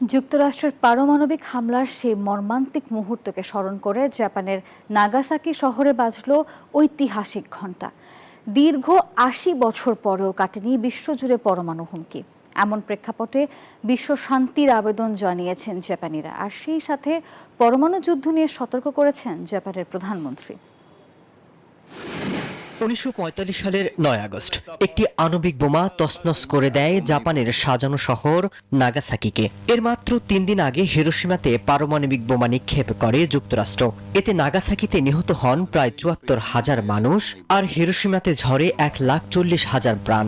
যুক্তরাষ্ট্রের পারমাণবিক হামলার সেই মর্মান্তিক মুহূর্তকে স্মরণ করে জাপানের নাগাসাকি শহরে বাজল ঐতিহাসিক ঘণ্টা। দীর্ঘ আশি বছর পরেও কাটেনি বিশ্বজুড়ে পরমাণু হুমকি। এমন প্রেক্ষাপটে বিশ্ব শান্তির আবেদন জানিয়েছেন জাপানিরা। আর সেই সাথে পরমাণু যুদ্ধ নিয়ে সতর্ক করেছেন জাপানের প্রধানমন্ত্রী। উনিশশো পঁয়তাল্লিশ সালের নয় আগস্ট। একটি আণবিক বোমা তসনস করে দেয় জাপানের সাজানো শহর নাগাসাকিকে। এর মাত্র তিন দিন আগে হিরোসীমাতে পারমাণবিক বোমা নিক্ষেপ করে যুক্তরাষ্ট্র। এতে নাগাসাকিতে নিহত হন প্রায় চুয়াত্তর হাজার মানুষ, আর হিরোসীমাতে ঝরে এক লাখ চল্লিশ হাজার প্রাণ।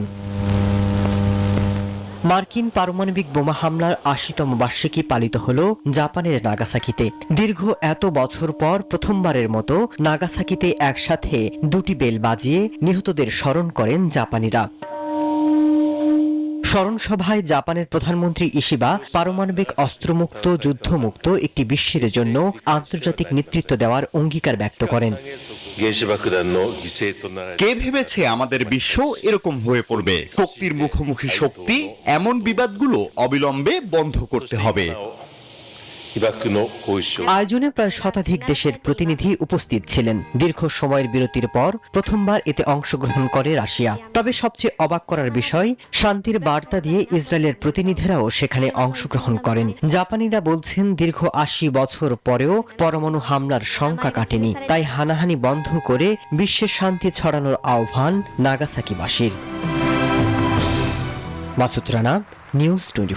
মার্কিন পারমাণবিক বোমা হামলার আশিতম বার্ষিকী পালিত হল জাপানের নাগাসাকিতে। দীর্ঘ এত বছর পর প্রথমবারের মতো নাগাসাকিতে একসাথে দুটি বেল বাজিয়ে নিহতদের স্মরণ করেন জাপানিরা। স্মরণ সভায় জাপানের প্রধানমন্ত্রী ইশিবা পারমাণবিক অস্ত্রমুক্ত, যুদ্ধমুক্ত একটি বিশ্বের জন্য আন্তর্জাতিক নেতৃত্ব দেওয়ার অঙ্গীকার ব্যক্ত করেন। কে ভেবেছে আমাদের বিশ্ব এরকম হয়ে পড়বে? শক্তির মুখোমুখি শক্তি এমন বিবাদগুলো অবিলম্বে বন্ধ করতে হবে। আয়োজনে প্রায় শতাধিক দেশের প্রতিনিধি উপস্থিত ছিলেন। দীর্ঘ সময়ের বিরতির পর প্রথমবার এতে অংশগ্রহণ করে রাশিয়া। তবে সবচেয়ে অবাক করার বিষয় শান্তির বার্তা দিয়ে ইসরায়েলের প্রতিনিধিরাও সেখানে অংশগ্রহণ করেন। জাপানিরা বলছেন দীর্ঘ আশি বছর পরেও পরমাণু হামলার শঙ্কা কাটেনি। তাই হানাহানি বন্ধ করে বিশ্বের শান্তি ছড়ানোর আহ্বান নাগাসাকিবাসীর। Masud Rana news twenty